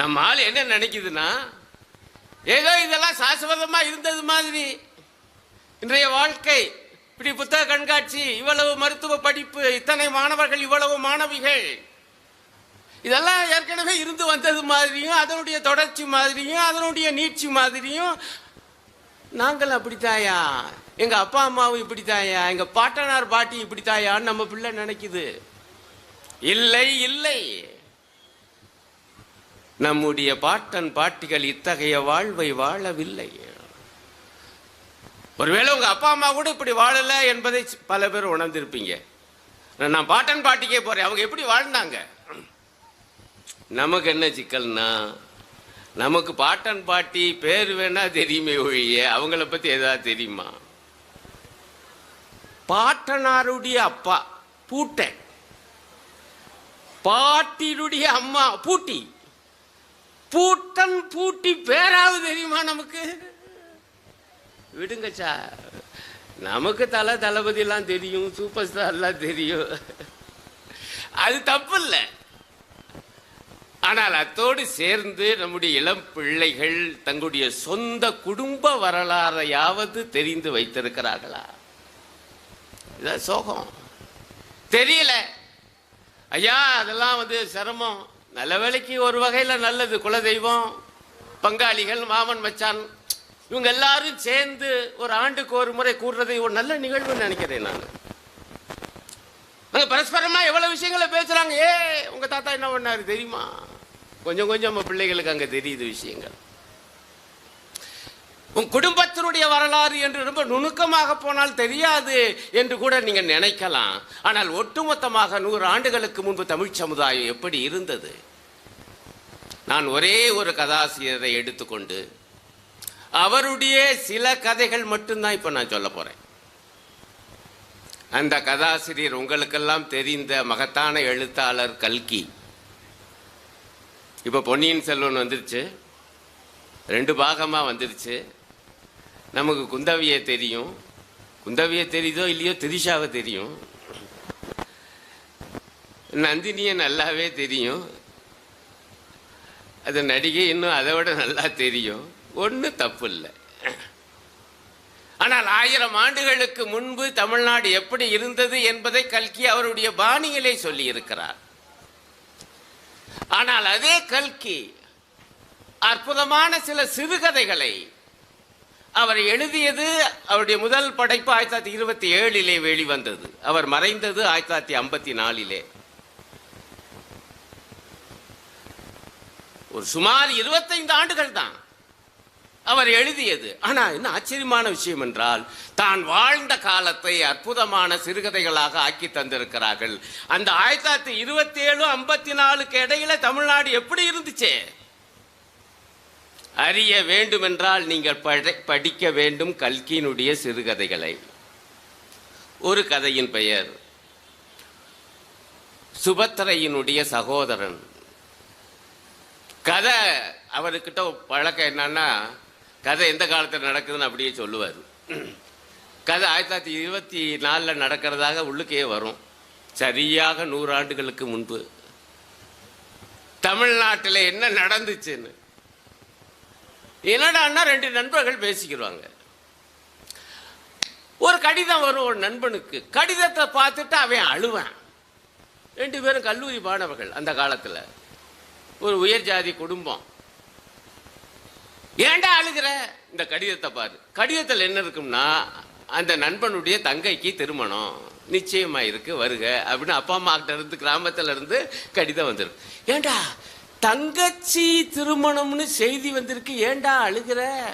நம்ம ஆள் என்ன நினைக்குதுன்னா ஏதோ இதெல்லாம் சாஸ்வதமாக இருந்தது மாதிரி. இன்றைய வாழ்க்கை இப்படி புத்தக கண்காட்சி இவ்வளவு மருத்துவ படிப்பு இத்தனை மாணவர்கள் இவ்வளவு மாணவிகள். இதெல்லாம் ஏற்கனவே இருந்து வந்தது மாதிரியும் அதனுடைய தொடர்ச்சி மாதிரியும் அதனுடைய நீட்சி மாதிரியும். நாங்கள் அப்படித்தாயா? எங்கள் அப்பா அம்மாவும் இப்படித்தாயா? எங்கள் பாட்டனார் பாட்டி இப்படித்தாயான்னு நம்ம பிள்ளை நினைக்குது. இல்லை இல்லை. நம்முடைய பாட்டன் பாட்டிகள் இத்தகைய வாழ்வை வாழவில்லை ஒருவேளை உங்க அப்பா அம்மா கூட இப்படி வாழல என்பதை பல பேர் உணர்ந்திருப்பீங்க. நான் பாட்டன் பாட்டிக்கே போறேன். அவங்க எப்படி வாழ்ந்தாங்க? நமக்கு என்ன சிக்கல்னா நமக்கு பாட்டன் பாட்டி பேர் வேணா தெரியுமே ஒழிய அவங்கள பத்தி ஏதாவது தெரியுமா? பாட்டனாருடைய அப்பா பூட்டை பாட்டினுடைய அம்மா பூட்டி. பூட்டன் பூட்டி பேராவது தெரியுமா நமக்கு? விடுங்கச்சா நமக்கு தலை தளபதி எல்லாம் தெரியும் சூப்பர் ஸ்டார் எல்லாம் தெரியும். அது தப்பு இல்லை ஆனால் அத்தோடு சேர்ந்து நம்முடைய இளம் பிள்ளைகள் தங்களுடைய சொந்த குடும்ப வரலாறையாவது தெரிந்து வைத்திருக்கிறார்களா? இதான் சோகம். தெரியல. ஐயா அதெல்லாம் வந்து சிரமம். நல்ல வேலைக்கு ஒரு வகையில் நல்லது. குலதெய்வம் பங்காளிகள் மாமன் மச்சான் இவங்க எல்லாரும் சேர்ந்து ஒரு ஆண்டுக்கு ஒரு முறை கூடுறது ஒரு நல்ல நிகழ்வுன்னு நினைக்கிறேன் நான். அங்க பரஸ்பரமாக எவ்வளோ விஷயங்களை பேசுகிறாங்க ஏ உங்கள் தாத்தா என்ன பண்ணார் தெரியுமா? கொஞ்சம் கொஞ்சம் நம்ம பிள்ளைகளுக்கு அங்கே தெரியுது விஷயங்கள். உன் குடும்பத்தினுடைய வரலாறு என்று ரொம்ப நுணுக்கமாக போனால் தெரியாது என்று கூட நீங்கள் நினைக்கலாம். ஆனால் ஒட்டுமொத்தமாக நூறு ஆண்டுகளுக்கு முன்பு தமிழ் சமுதாயம் எப்படி இருந்தது? நான் ஒரே ஒரு கதாசிரியரை எடுத்துக்கொண்டு அவருடைய சில கதைகள் மட்டும்தான் இப்போ நான் சொல்ல போகிறேன் அந்த கதாசிரியர் உங்களுக்கெல்லாம் தெரிந்த மகத்தான எழுத்தாளர் கல்கி. இப்போ பொன்னியின் செல்வன் வந்துருச்சு. ரெண்டு பாகமாக வந்துருச்சு. நமக்கு குந்தவியை தெரியும். குந்தவியை தெரியுதோ இல்லையோ திரிஷாவை தெரியும். நந்தினியை நல்லாவே தெரியும். அது நடிகை இன்னும் அதை விட நல்லா தெரியும். ஒன்றும் தப்பு இல்லை. ஆனால் ஆயிரம் ஆண்டுகளுக்கு முன்பு தமிழ்நாடு எப்படி இருந்தது என்பதை கல்கி அவருடைய பாணியிலே சொல்லி இருக்கிறார் ஆனால் அதே கல்கி அற்புதமான சில சிறுகதைகளை அவர் எழுதியது அவருடைய முதல் படைப்பு ஆயிரத்தி தொள்ளாயிரத்தி இருபத்தி ஏழிலே வெளிவந்தது. அவர் மறைந்தது ஆயிரத்தி தொள்ளாயிரத்தி ஐம்பத்தி நாலிலே. ஒரு சுமார் இருபத்தைந்து ஆண்டுகள் தான் அவர் எழுதியது. ஆனால் என்ன ஆச்சரியமான விஷயம் என்றால் தான் வாழ்ந்த காலத்தை அற்புதமான சிறுகதைகளாக ஆக்கி தந்திருக்கிறார்கள். அந்த ஆயிரத்தி தொள்ளாயிரத்தி இருபத்தி ஏழு ஐம்பத்தி நாலுக்கு இடையில தமிழ்நாடு எப்படி இருந்துச்சே? அறிய வேண்டுமென்றால் நீங்கள் படி- படிக்க வேண்டும் கல்கியினுடைய சிறுகதைகளை. ஒரு கதையின் பெயர் சுபத்திரையினுடைய சகோதரன். கதை அவர்கிட்ட பழக்கம் என்னன்னா கதை எந்த காலத்தில் நடக்குதுன்னு அப்படியே சொல்லுவார். கதை ஆயிரத்தி தொள்ளாயிரத்தி இருபத்தி நாலில் நடக்கிறதாக உள்ளுக்கே வரும். சரியாக நூறாண்டுகளுக்கு முன்பு. தமிழ்நாட்டில் என்ன நடந்துச்சுன்னு. என்னடான்னா ரெண்டு நண்பர்கள் பேசிக்கிறாங்க? ஒரு கடிதம் வரும் ஒரு நண்பனுக்கு. கடிதத்தை பார்த்துட்டு அவன் அழுவான். ரெண்டு பேரும் கல்லூரி மாணவர்கள் அந்த காலத்தில். ஒரு உயர் ஜாதி குடும்பம். ஏன்டா அழுகிற? இந்த கடிதத்தை பாரு. கடிதத்தில் என்ன இருக்கும்னா அந்த நண்பனுடைய தங்கைக்கு திருமணம். நிச்சயமா இருக்கு வருக அப்படின்னு அப்பா அம்மா கிட்ட இருந்து கிராமத்துல இருந்து கடிதம் வந்துடும் ஏன்டா? தங்கச்சி திருமணம்னு செய்தி வந்திருக்கு. ஏன்டா அழுகிற?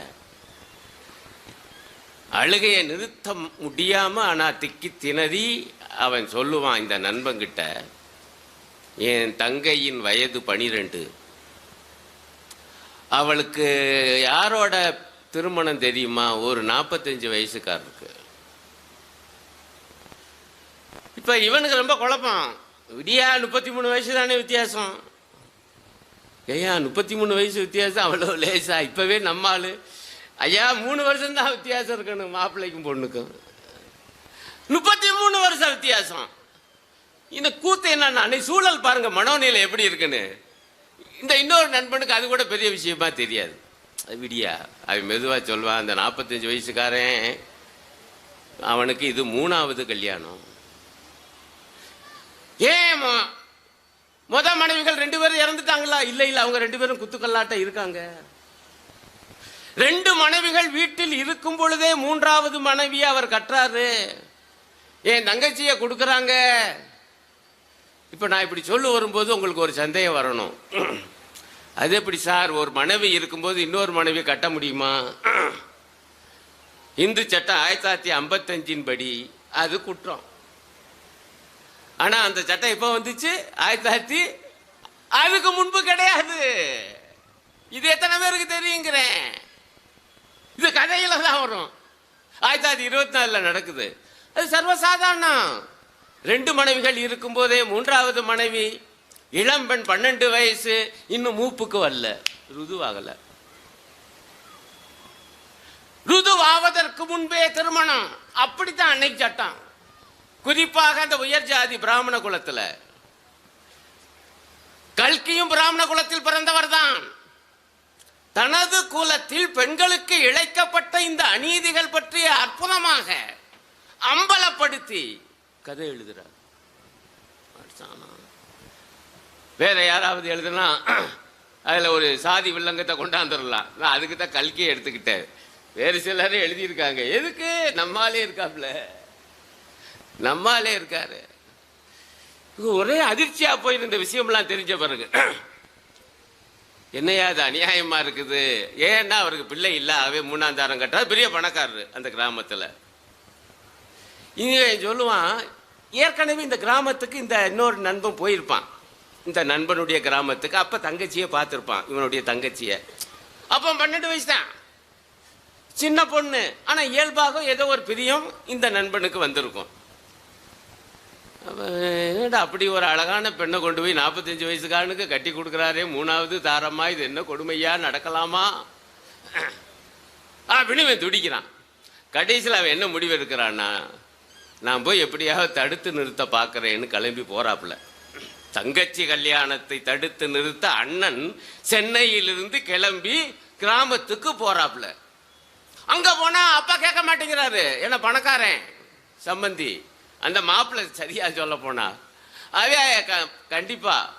அழுகையை நிறுத்த முடியாம ஆனா திக்கி திணறி அவன் சொல்லுவான் இந்த நண்பங்கிட்ட என் தங்கையின் வயது பனிரெண்டு. அவளுக்கு யாரோட திருமணம் தெரியுமா? ஒரு நாற்பத்தஞ்சு வயசுக்காரருக்கு. இப்ப இவனுக்கு ரொம்ப குழப்பம். விடியா முப்பத்தி மூணு வயசு தானே வித்தியாசம். ஐயா முப்பத்தி மூணு வயசு வித்தியாசம் அவ்வளோ லேசா. இப்போவே நம்ம ஐயா மூணு வருஷம்தான் வித்தியாசம் இருக்கணும் மாப்பிள்ளைக்கும் பொண்ணுக்கும். முப்பத்தி மூணு வருஷம் வித்தியாசம். இந்த கூத்து என்னன்னா நீ சூழல் பாருங்க மனோநிலை எப்படி இருக்குன்னு. இந்த இன்னொரு நண்பனுக்கு அது கூட பெரிய விஷயமா தெரியாது. அது விடியா. அவன் மெதுவாக சொல்வான் அந்த நாற்பத்தஞ்சு வயசுக்காரன் அவனுக்கு இது மூணாவது கல்யாணம். ஏமா முத மனைவிகள் ரெண்டு பேரும் இறந்துட்டாங்களா? இல்ல இல்ல அவங்க ரெண்டு பேரும் குத்துக்கல்லாட்ட இருக்காங்க. ரெண்டு மனைவிகள் வீட்டில் இருக்கும் பொழுதே மூன்றாவது மனைவியை அவர் கட்டுறாரு என் தங்கச்சியை கொடுக்குறாங்க? இப்போ நான் இப்படி சொல்ல வரும்போது உங்களுக்கு ஒரு சந்தேகம் வரணும். அது எப்படி சார்? ஒரு மனைவி இருக்கும்போது இன்னொரு மனைவி கட்ட முடியுமா? இந்து சட்டம் ஆயிரத்தி தொள்ளாயிரத்தி ஐம்பத்தஞ்சின் படி அது குற்றம். ஆனா அந்த சட்டம் எப்போ வந்துச்சு? ஆயிரத்தி தொள்ளாயிரத்தி அதுக்கு முன்பு கிடையாது. இது எத்தனை பேருக்கு தெரியுங்கிறேன். இது கதையில தான் வரும். ஆயிரத்தி தொள்ளாயிரத்தி இருபத்தி நாலுல நடக்குது. அது சர்வசாதாரணம். ரெண்டு மனைவிகள் இருக்கும்போதே மூன்றாவது மனைவி இளம்பெண் பன்னெண்டு வயசு இன்னும் மூப்புக்கு வரல. ருதுவாகல. ருதுவாவதற்கு முன்பே திருமணம். அப்படித்தான் அன்னைக்கு சட்டம். குறிப்பாக அந்த உயர் ஜாதி பிராமண குலத்துல. கல்கியும் பிராமண குலத்தில் பிறந்தவர் தான் தனது குலத்தில் பெண்களுக்கு இழைக்கப்பட்ட இந்த அநீதிகள் பற்றிய அற்புதமாக அம்பலப்படுத்தி கதை எழுதுறார். வேற யாராவது எழுதுனா அதில் ஒரு சாதி வில்லங்கத்தை கொண்டாந்துடலாம் நான் அதுக்கு தான் கல்கியை எடுத்துக்கிட்டேன். வேறு சிலரும் எழுதியிருக்காங்க. எதுக்கு? நம்மாலே இருக்காப்ல. நம்மாலே இருக்காரு. ஒரே அதிர்ச்சியா போயிருந்த விஷயம்லாம் தெரிஞ்ச பிறகு என்னையா அது அநியாயமா இருக்குது? ஏன்னா அவருக்கு பிள்ளை இல்ல அவே மூணாம் தாரம் கட்டுறது பெரிய பணக்காரரு அந்த கிராமத்துல. இங்கே சொல்லுவான் ஏற்கனவே இந்த கிராமத்துக்கு இந்த இன்னொரு நண்பன் போயிருப்பான். இந்த நண்பனுடைய கிராமத்துக்கு அப்ப தங்கச்சியை பார்த்துருப்பான் இவனுடைய தங்கச்சியை. அப்போ பன்னெண்டு வயசு தான். சின்ன பொண்ணு ஆனா இயல்பாக ஏதோ ஒரு பிரியம் இந்த நண்பனுக்கு வந்திருக்கும். என்னடா அப்படி ஒரு அழகான பெண்ணை கொண்டு போய் நாற்பத்தஞ்சு வயசுக்காரனுக்கு கட்டி கொடுக்குறாரே? மூணாவது தாரமா இது என்ன கொடுமையா? நடக்கலாமா? அப்படின்னு இவன் துடிக்கிறான். கடைசியில் அவன் என்ன முடிவு எடுக்கிறான்னா நான் போய் எப்படியாவது தடுத்து நிறுத்த பார்க்குறேன்னு கிளம்பி போறாப்புல. தங்கச்சி கல்யாணத்தை தடுத்து நிறுத்த அண்ணன் சென்னையிலிருந்து கிளம்பி கிராமத்துக்கு போறாப்புல. அங்க போனா அப்பா கேட்க மாட்டேங்கிறாரு. என்ன பணக்காரன்? சம்பந்தி. அந்த மாப்பிள்ளை சரியா சொல்ல போனா அவே க- கண்டிப்பா.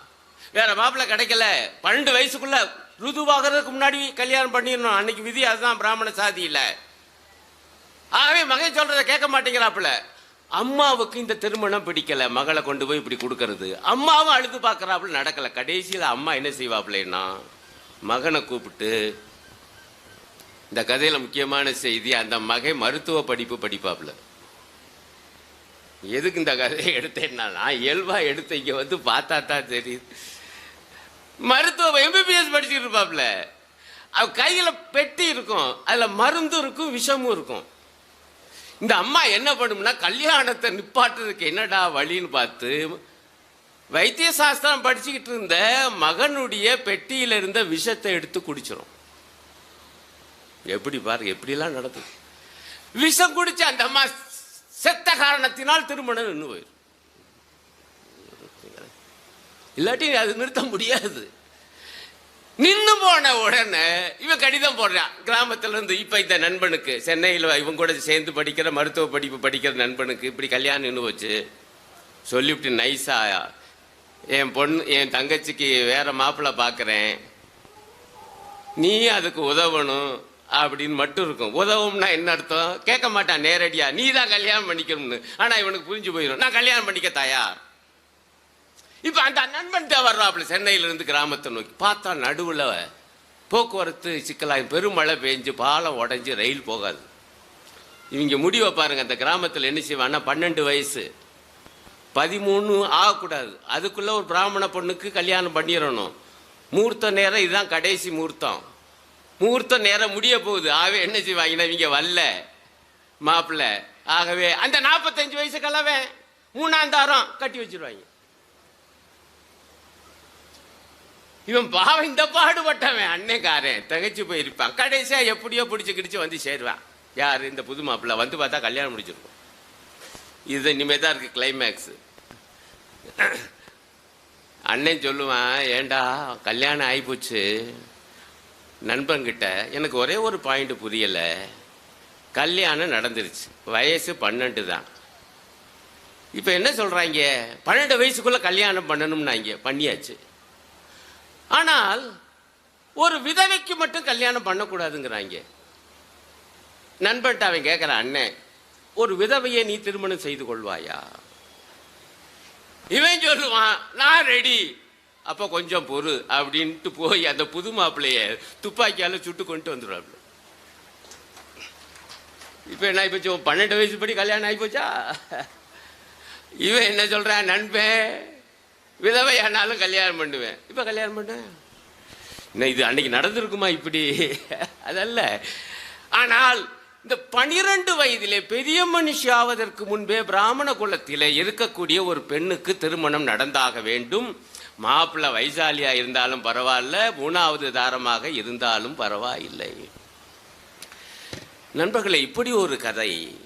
வேற மாப்பிள்ளை கிடைக்கல. பன்னெண்டு வயசுக்குள்ள ருதுவாகிறதுக்கு முன்னாடி கல்யாணம் பண்ணிடணும். அன்னைக்கு விதி அதுதான் பிராமண சாதியில ஆகவே மகன் சொல்றத கேட்க மாட்டேங்கிறாப்புல. அம்மாவுக்கு இந்த திருமணம் பிடிக்கல. மகளை கொண்டு போய் இப்படி கொடுக்கறது. அம்மாவும் அழுது பார்க்கறாப்புல. நடக்கல. கடைசியில் அம்மா என்ன செய்வாப்புலன்னா மகனை கூப்பிட்டு இந்த கதையில முக்கியமான செய்தி அந்த மகை மருத்துவ படிப்பு படிப்பாப்புல. எதுக்கு இந்த கதையை எடுத்தேன்னா நான் இயல்பா எடுத்த இங்க வந்து பார்த்தா தான் தெரியுது மருத்துவ எம்பிபிஎஸ் படிச்சுட்டு இருப்பாப்புல அவ கையில பெட்டி இருக்கும் அதுல மருந்தும் இருக்கும் விஷமும் இருக்கும். இந்த அம்மா என்ன பண்ணும்னா கல்யாணத்தை நிப்பாட்டுறதுக்கு என்னடா வழின்னு பார்த்து வைத்திய சாஸ்திரம் படிச்சுக்கிட்டு இருந்த மகனுடைய பெட்டியில இருந்த விஷத்தை எடுத்து குடிச்சிடும் எப்படி பாரு எப்படிலாம் நடக்குது? விஷம் குடிச்சு அந்த அம்மா செத்த காரணத்தினால் திருமணம் நின்று போயிடும் இல்லாட்டி அது நிறுத்த முடியாது. நின்று போன உடனே இவன் கடிதம் போடுறான். கிராமத்துல இருந்து இப்ப இந்த நண்பனுக்கு சென்னையில் இவன் கூட சேர்ந்து படிக்கிற மருத்துவ படிப்பு படிக்கிற நண்பனுக்கு இப்படி கல்யாணம் நின்று போச்சு. சொல்லிவிட்டு நைஸா என் பொண்ணு என் தங்கச்சிக்கு வேற மாப்பிள்ளை பார்க்குறேன் நீ அதுக்கு உதவணும். அப்படின்னு மட்டும் இருக்கும். உதவும்னா என்ன அர்த்தம்? கேட்க மாட்டான் நேரடியா. நீ தான் கல்யாணம் பண்ணிக்கணும்னு. ஆனா இவனுக்கு புரிஞ்சு போயிடும் நான் கல்யாணம் பண்ணிக்க தயார். இப்ப அந்த நண்பன்கிட்ட வர்றாப்புல சென்னையில இருந்து கிராமத்தை நோக்கி பார்த்தா நடுவுல போக்குவரத்து சிக்கலாய் பெருமழை பெஞ்சு பாலம் உடஞ்சி ரயில் போகாது. இவங்க முடிவை பாருங்க. அந்த கிராமத்தில் என்ன செய்வான்னா பன்னெண்டு வயசு. பதிமூணு ஆகக்கூடாது. அதுக்குள்ள ஒரு பிராமண பொண்ணுக்கு கல்யாணம் பண்ணிடணும். முகூர்த்த நேரம் இதுதான் கடைசி முகூர்த்தம் முகூர்த்த நேரம் முடிய போகுது. ஆகவே என்ன செய்வாங்கன்னா இவங்க வரல. மாப்பிள்ள ஆகவே அந்த நாற்பத்தஞ்சு வயசு கலவை மூணாந்தாரம் கட்டி வச்சிருவாங்க. இவன் பாவம் இந்த பாடுபட்டவன். அன்னைக்காரன் தகச்சு போயிருப்பான். கடைசியா எப்படியோ பிடிச்சு கிடிச்சு வந்து சேருவான். யார்? இந்த புது மாப்பிள்ள. வந்து பார்த்தா கல்யாணம் முடிச்சிருக்கும் இது இனிமே தான் இருக்கு கிளைமேக்ஸ் அண்ணன் சொல்லுவான் ஏண்டா கல்யாணம் ஆயிப்போச்சு. நண்பங்கிட்ட எனக்கு ஒரே ஒரு பாயிண்ட் புரியலை. கல்யாணம் நடந்துருச்சு. வயசு பன்னெண்டு தான். இப்போ என்ன சொல்கிறாங்க பன்னெண்டு வயசுக்குள்ளே கல்யாணம் பண்ணணும்னாங்க. பண்ணியாச்சு. ஆனால் ஒரு விதவைக்கு மட்டும் கல்யாணம் பண்ணக்கூடாதுங்கிறாங்க. நண்பன்ட்ட அவன் கேட்குற அண்ணன் ஒரு விதவையை நீ திருமணம் செய்து கொள்வாயா? இவன் சொல்லுவான் நான் ரெடி அப்போ கொஞ்சம் பொறு அப்படின்ட்டு போய் அந்த புது மாப்பிள்ளைய துப்பாக்கியால் சுட்டு கொண்டு வந்துடுவாப்ல. இப்போ என்ன ஆயிப்போச்சு பன்னெண்டு வயசு படி கல்யாணம் ஆகிப்போச்சா இவன் என்ன சொல்கிறான் நண்பன் விதவை ஆனாலும் கல்யாணம் பண்ணுவேன். இப்போ கல்யாணம் பண்ணுவேன் என்ன இது அன்னைக்கு நடந்திருக்குமா இப்படி? அதல்ல. ஆனால் இந்த பனிரெண்டு வயதிலே பெரிய மனுஷி ஆவதற்கு முன்பே பிராமண குலத்திலே இருக்கக்கூடிய ஒரு பெண்ணுக்கு திருமணம் நடந்தாக வேண்டும். மாப்பிள்ளை வைசாலியா இருந்தாலும் பரவாயில்ல மூணாவது தாரமாக இருந்தாலும் பரவாயில்லை. நண்பர்களே இப்படி ஒரு கதை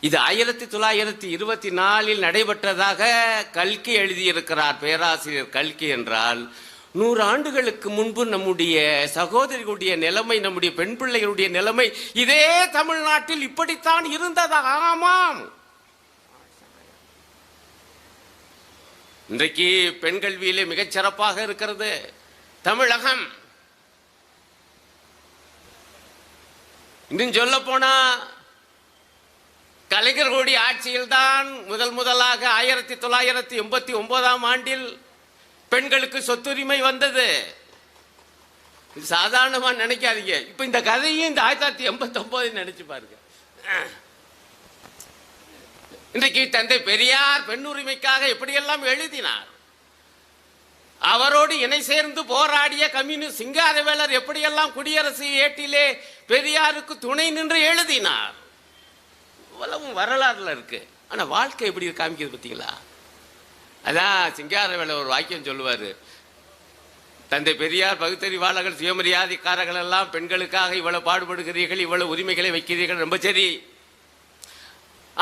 இது ஆயிரத்தி தொள்ளாயிரத்தி இருபத்தி நாலில் நடைபெற்றதாக கல்கி எழுதியிருக்கிறார் பேராசிரியர் கல்கி என்றால் நூறு ஆண்டுகளுக்கு முன்பு நம்முடைய சகோதரிகளுடைய நிலைமை நம்முடைய பெண் பிள்ளைகளுடைய நிலைமை இதே தமிழ்நாட்டில் இப்படித்தான் இருந்ததா. ஆமாம். இன்றைக்கு பெண் கல்வியிலே மிகச்சிறப்பாக இருக்கிறது தமிழகம். இன்னும் சொல்ல போனா கலைஞர்களுடைய ஆட்சியில்தான் முதல் முதலாக ஆயிரத்தி தொள்ளாயிரத்தி எண்பத்தி ஒன்பதாம் ஆண்டில் பெண்களுக்கு சொத்துரிமை வந்தது. சாதாரணமாக நினைக்காதீங்க. இப்போ இந்த கதையும் இந்த ஆயிரத்தி தொள்ளாயிரத்தி எண்பத்தி ஒன்பது நினைச்சு பாருங்க. இன்றைக்கு தந்தை பெரியார் பெண் உரிமைக்காக எப்படியெல்லாம் எழுதினார்? அவரோடு இணை சேர்ந்து போராடிய கம்யூனிஸ்ட் சிங்காரவேலர் எப்படியெல்லாம் குடியரசு ஏட்டிலே பெரியாருக்கு துணை நின்று எழுதினார்? இவ்வளவும் வரலாறுல இருக்கு. ஆனா வாழ்க்கை எப்படி காமிக்கிறது பார்த்தீங்களா? அதான் சிங்காரவேலர் ஒரு வாக்கியம் சொல்லுவாரு. தந்தை பெரியார் பகுத்தறிவாளர்கள் சுயமரியாதைக்காரர்கள் எல்லாம் பெண்களுக்காக இவ்வளவு பாடுபடுகிறீர்கள் இவ்வளவு உரிமைகளை வைக்கிறீர்கள் ரொம்ப சரி.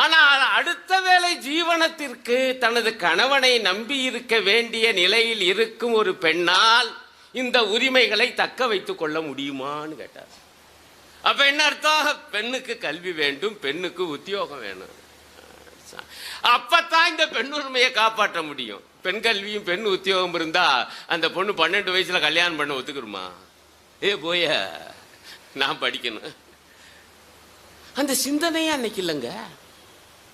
ஆனால் அடுத்த வேளை ஜீவனத்திற்கு தனது கணவனை நம்பி இருக்க வேண்டிய நிலையில் இருக்கும் ஒரு பெண்ணால் இந்த உரிமைகளை தக்க வைத்துக் கொள்ள முடியுமான்னு கேட்டார். அப்ப என்ன அர்த்தம்? பெண்ணுக்கு கல்வி வேண்டும் பெண்ணுக்கு உத்தியோகம் வேணும். அப்பத்தான் இந்த பெண் உரிமையை காப்பாற்ற முடியும். பெண் கல்வியும் பெண் உத்தியோகம் இருந்தா அந்த பொண்ணு பன்னெண்டு வயசுல கல்யாணம் பண்ண ஒத்துக்குருமா ஏ போய நான் படிக்கணும். அந்த சிந்தனையே அன்னைக்கு இல்லைங்க.